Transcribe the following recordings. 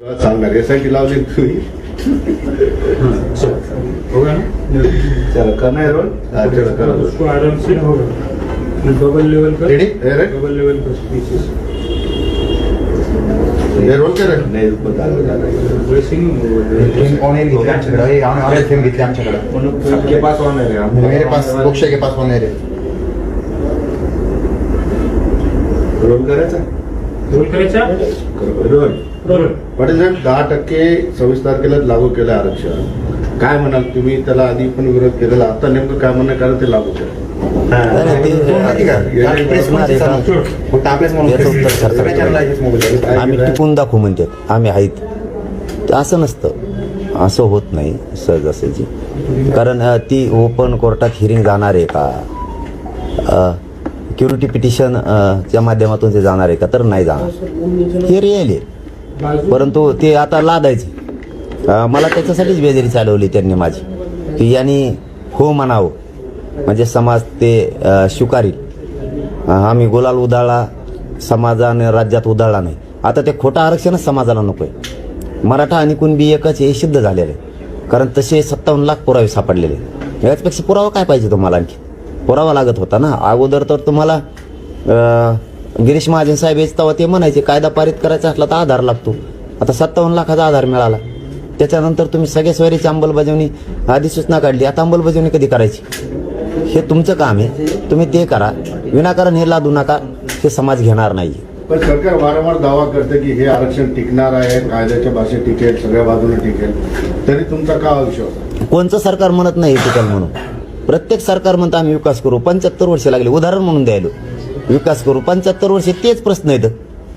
सांगणार एस लावली तुम्ही होगा ना चला करना है रोल हाँ, चलो करो उसको आराम से होगा डबल लेवल पर रेडी रेडी डबल लेवल पर पीसेस रोल कर नाही रुको चालू ड्रेसिंग ऑन एयर घेतले आमच्याकडे ऑन ऑन थीम घेतले आमच्याकडे आपके पास ऑन है मेरे पास बोक्शे के पास ऑन एयर है रोल करायचा रोल करायचा रोल पाटील साहेब दहा टक्के सव्वीस तारखेला लागू केलं आरक्षण. काय म्हणाल तुम्ही? त्याला आधी पण विरोध केलेला. आता नेमकं काय म्हणणं कारण ते लागू केलं? हे-. आम्ही टिकून दाखवू म्हणते आम्ही आहेत. असं नसतं. असं होत नाही सहजासहजी कारण अ, ती ओपन कोर्टात हिरिंग जाणार आहे का? क्युरिटी पिटिशन च्या माध्यमातून ते जाणार आहे का? तर नाही जाणार. हे रिअल आहे. परंतु ते आता लादायचे. मला त्याच्यासाठीच बेजेरी चालवली त्यांनी माझी. की यांनी हो म्हणावं. म्हणजे समाज ते शिकारी आम्ही गुलाल उधाळला समाजाने राज्यात उधाळला नाही. आता ते खोटं आरक्षणच समाजाला नको आहे मराठा आणि कुणबी एकच हे सिद्ध झालेलं. आहे कारण तसे सत्तावन्न लाख पुरावे सापडलेले. याचपेक्षा पुरावा काय पाहिजे तुम्हाला आणखी? पुरावा लागत होता ना? अगोदर तर तुम्हाला गिरीश महाजन साहेब यायचे तेव्हा ते म्हणायचे कायदा पारित करायचा असला तर आधार लागतो. आता सत्तावन्न लाखाचा आधार मिळाला. त्याच्यानंतर तुम्ही सगळ्या सोयरीची अंमलबजावणी अधिसूचना काढली. आता अंमलबजावणी कधी करायची? हे तुमचं काम आहे. तुम्ही ते करा. विनाकारण हे लादू नका. हे समाज घेणार नाही. पण सरकार वारंवार दावा करते की हे आरक्षण टिकणार आहे कायद्याच्या भाषेत टिकेल सगळ्या बाजूने टिकेल. तरी तुमचा का विश्वास कोणचं सरकार म्हणत नाही टिकल म्हणून. प्रत्येक सरकार म्हणतं आम्ही विकास करू. पंच्याहत्तर वर्ष लागले. उदाहरण म्हणून द्यायलो. विकास करू. पंच्याहत्तर वर्ष तेच प्रश्न आहेत.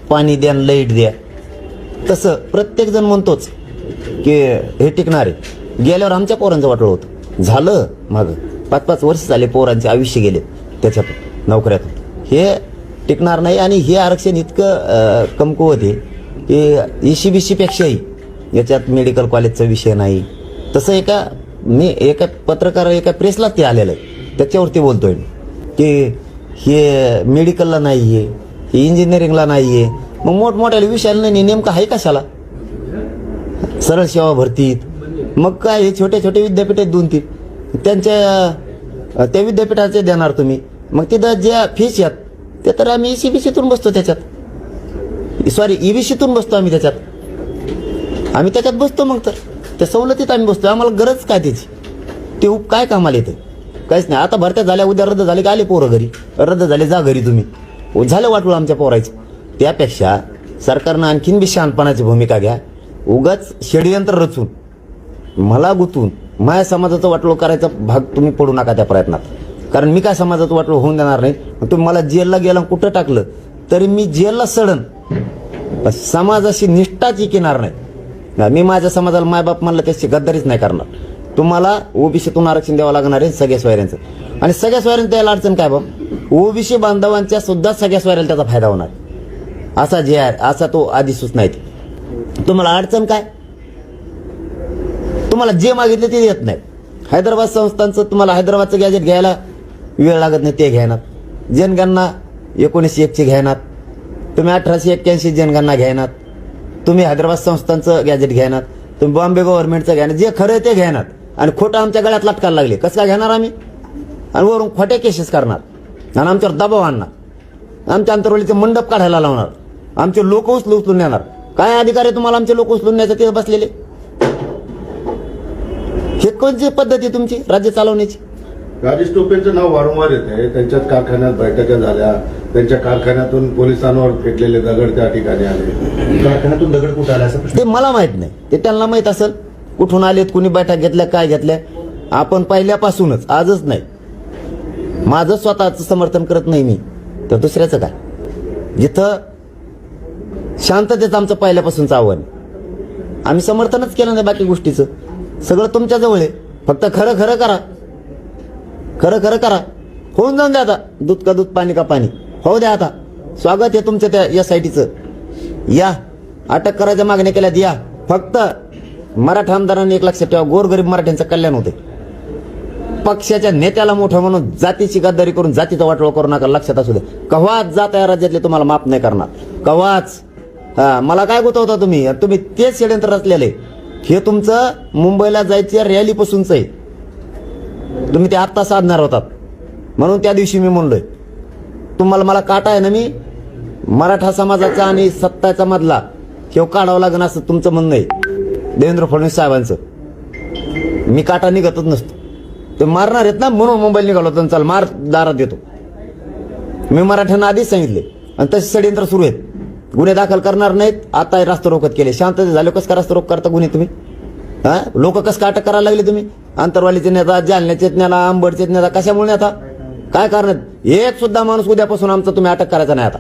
पाणी द्या लाइट द्या. तसं प्रत्येक जण म्हणतोच की हे टिकणार आहे. गेल्यावर आमच्या पोरांचं वाटलं होतं. झालं मागं. पाच पाच वर्ष झाले पोरांचे आयुष्य गेले त्याच्यात नोकऱ्यातून हे टिकणार नाही आणि हे आरक्षण इतकं कमकुवत आहे की एशी बी सीपेक्षाही याच्यात मेडिकल कॉलेजचा विषय नाही. तसं एका मी एका पत्रकार एका प्रेसला ते आलेलं आहे. त्याच्यावरती बोलतोय मी. की हे मेडिकलला नाही आहे हे इंजिनिअरिंगला नाही आहे मग मोठमोठ्या विषयाला नाही नेमकं आहे कशाला? सरळ सेवा भरतीत. मग काय हे छोटे छोटे विद्यापीठ आहेत दोन तीन. त्यांच्या त्या विद्यापीठाचे देणार तुम्ही. मग तिथं ज्या फीस आहेत ते तर आम्ही सी बी सीतून बसतो त्याच्यात. सॉरी ई बी सीतून बसतो आम्ही त्याच्यात. आम्ही त्याच्यात बसतो मग तर. त्या सवलतीत आम्ही बसतो. आम्हाला गरज काय त्याची? ते उप काय कामाला येते काहीच नाही. आता भरत्या झाल्या उद्या रद्द झाले का आले पोरं घरी? रद्द झाले जा घरी तुम्ही. हो, झालं वाटलं आमच्या पोरायचं. त्यापेक्षा सरकारनं आणखीन बी शहाणपणाची भूमिका घ्या. उगाच षडयंत्र रचून मला गुंतून माझ्या समाजाचं वाटलो करायचा भाग तुम्ही पडू नका त्या प्रयत्नात. कारण मी काय समाजाचं वाटलो होऊन देणार नाही? तुम्ही मला जेलला गेला कुठं टाकलं? तरी मी जेलला सडन. समाजाशी निष्ठाच येणार नाही. मी माझ्या समाजाला मायबाप म्हणलं त्याची गद्दारीच नाही करणार. तुम्हाला ओबीसीतून आरक्षण द्यावं लागणार आहे सगळ्या सोयऱ्यांचं. आणि सगळ्या सोयऱ्यांचं द्यायला अडचण काय बाब ओबीसी बांधवांच्या सुद्धा सगळ्या सोयऱ्याला त्याचा फायदा होणार. असा जे आहे असा तो आधी सूचना आहे. तुम्हाला अडचण काय? तुम्हाला जे मागितले ते देत नाही. हैदराबाद संस्थांचं तुम्हाला हैदराबादचं गॅजेट घ्यायला वेळ लागत नाही ते घ्यायनात जनगणना एकोणीसशे एकची घ्यायनात तुम्ही अठराशे एक्क्याऐंशी जनगणना घ्यायनात तुम्ही हैदराबाद संस्थांचं गॅजेट घ्यायनात तुम्ही बॉम्बे गव्हर्नमेंटचं घ्यायनात जे खरं आहे ते घ्यायनात आणि खोटं आमच्या गळ्यात लटकायला लागले. कसं काय घेणार आम्ही? आणि वरून खोटे केसेस करणार. आणि आमच्यावर दबाव आणणार. आमच्या अंतरवलीचे मंडप काढायला लावणार. आमचे लोक उचलून उचलून नेणार. काय अधिकार आहे तुम्हाला आमचे लोक उचलून न्यायचं तिथे बसलेले? हे कोणती पद्धत आहे तुमची राज्य चालवण्याची? राजेश टोपेंचं नाव वारंवार येत आहे त्यांच्याच कारखान्यात बैठका झाल्या. त्यांच्या कारखान्यातून पोलिसांवर फेकलेले दगड त्या ठिकाणी आले. कारखान्यातून दगड कुठं आला ते मला माहीत नाही. ते त्यांना माहीत असेल. कुठून आलेत कुणी बैठक घेतल्या काय घेतल्या आपण पहिल्यापासूनच आजच नाही. माझं स्वतःचं समर्थन करत नाही मी तर दुसऱ्याचं काय? जिथं शांततेचं आमचं पहिल्यापासूनचं आव्हान आम्ही समर्थनच केलं नाही बाकी गोष्टीचं. सगळं तुमच्याजवळ आहे. फक्त खरं खरं करा. खरं खरं करा. होऊन जाऊन द्या आता. दूध का दूध पाणी का पाणी. हो द्या आता. स्वागत आहे तुमचं त्या एस आय टीचं या. अटक करायच्या मागण्या केल्यात. या. फक्त मराठा आमदारांनी एक लक्षात ठेवा गोरगरीब मराठ्यांचं कल्याण होते पक्षाच्या नेत्याला मोठं म्हणून जातीची गद्दारी करून जातीचा वाटोळ करू नका लक्षात असू दे. कव्हाच जात या राज्यातले तुम्हाला माफ नाही करणार. कव्हाच हा, मला काय गुतवता तुम्ही? तुम्ही तेच षडयंत्र रचलेले. हे तुमचं मुंबईला जायच्या रॅलीपासूनच आहे. तुम्ही ते आत्ता साधणार होतात. म्हणून त्या दिवशी मी म्हणलोय तुम्हाला मला काटा आहे ना मी? मराठा समाजाचा आणि सत्ताचा मधला हे काढावं लागेल असं तुमचं म्हणणं आहे. देवेंद्र फडणवीस साहेबांचं. मी काटा निघतच नसतो. ते मारणार आहेत ना म्हणून मोबाईल निघालो होता चल मार दारात देतो मी मराठ्यांना आधीच सांगितले. आणि तसे षडयंत्र सुरू आहेत. गुन्हे दाखल करणार नाहीत. आता रास्ता रोकत केले. शांत झाले. कसं का रास्ता रोक करता गुन्हे तुम्ही? हा? लोक कसं काय अटक करायला लागले तुम्ही? आंतरवालीचे नेता जालन्याचे नेता आंबडचे नेता कशामुळे नेता काय कारण एक सुद्धा माणूस उद्यापासून आमचा तुम्ही अटक करायचा नाही आता.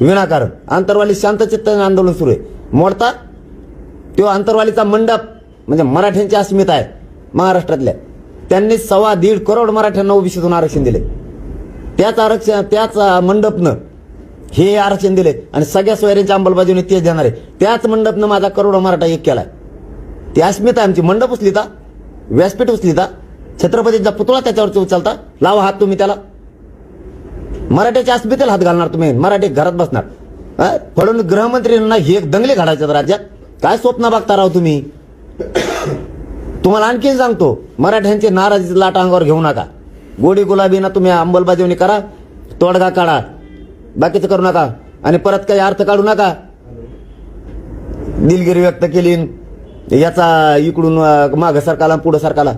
विनाकारण. आंतरवाली शांतचित्ताने आंदोलन सुरू आहे. मोडता? तो आंतरवालीचा मंडप म्हणजे मराठ्यांची अस्मिता आहे महाराष्ट्रातल्या. त्यांनी सव्वा दीड करोड मराठ्यांना ओबीसीतून आरक्षण दिले. त्याच आरक्षण त्याच मंडपनं हे आरक्षण दिले आणि सगळ्या सोयऱ्यांच्या अंमलबजावणी तेच देणार आहे. त्याच मंडपनं माझा करोडो मराठा एक केलाय. ती अस्मिता आमची. मंडप उचलिता व्यासपीठ उचलिता छत्रपतीचा पुतळा त्याच्यावरती उचलता. लावा हात तुम्ही त्याला. मराठ्याच्या अस्मितेला हात घालणार तुम्ही. मराठी घरात बसणार. फडणवीस गृहमंत्र्यांना हे एक दंगले घडायचे राज्यात. काय स्वप्न बघता राव तुम्ही? तुम्हाला आणखीन सांगतो मराठ्यांचे नाराजी लाट अंगावर घेऊ नका. गोडी गुलाबीना तुम्ही अंमलबजावणी करा तोडगा काढा. बाकीचं करू नका. आणि परत काही अर्थ काढू नका. दिलगिरी व्यक्त केली. याचा इकडून माग मागं सरकारला पुढं सरकारला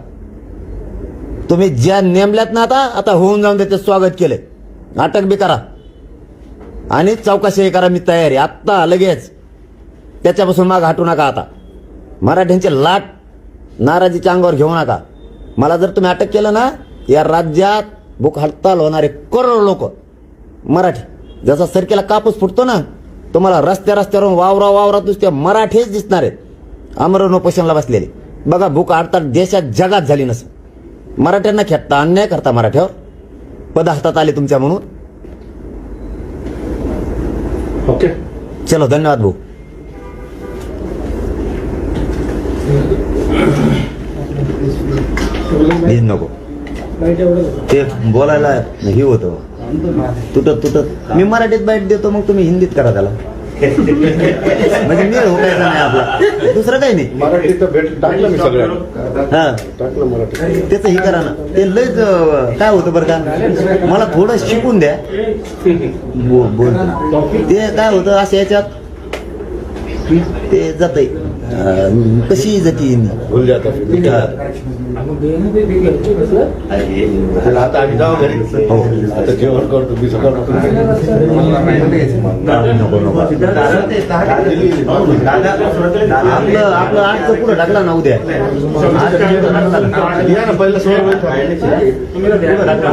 तुम्ही ज्या नेमल्यात ना आता आता होऊन जाऊन त्याचं स्वागत केलंय. अटक बी करा. आणि चौकशी करा मी तयारी. आत्ता लगेच. त्याच्यापासून माग हटू नका आता. मराठ्यांचे लाट नाराजीच्या अंगावर घेऊ नका. मला जर तुम्ही अटक केलं ना या राज्यात भूक हडताल होणारे करोड लोक. मराठी जसा सरकीला कापूस फुटतो ना तुम्हाला रस्त्या रस्त्यावरून वावरा वावरात नुसते मराठीच दिसणार आहेत. अमरण उपोषणला बसलेले. बघा भूक हडताल देशात जगात झाली नसं मराठ्यांना खेळता अन्याय करता मराठ्यावर. पद हातात आले तुमच्या म्हणून. ओके. चलो धन्यवाद भाऊ. हे नको. ते बोलायला हे होतं. तुटत तुटत. मी मराठीत बाईट देतो मग तुम्ही हिंदीत करा त्याला. म्हणजे मेळ होतायचा नाही आपला. दुसरं काही नाही. मराठीत भेट टाकलं मी सगळ्यांना. हा. टाकलं मराठी त्याचं हे करा ना. ते लयच काय होतं बरं का? मला थोडं शिकून द्या. बोल बोल. ते काय होतं असं याच्यात? ते जात कशी जाती भूल जाता आता आम्ही जाऊ घरी. हो. आता जेवण करतो मी सकाळ नको नको. आपलं आपलं आजचं पुढं टाकला ना उद्या. आज. या ना पहिलं पुढं टाकला.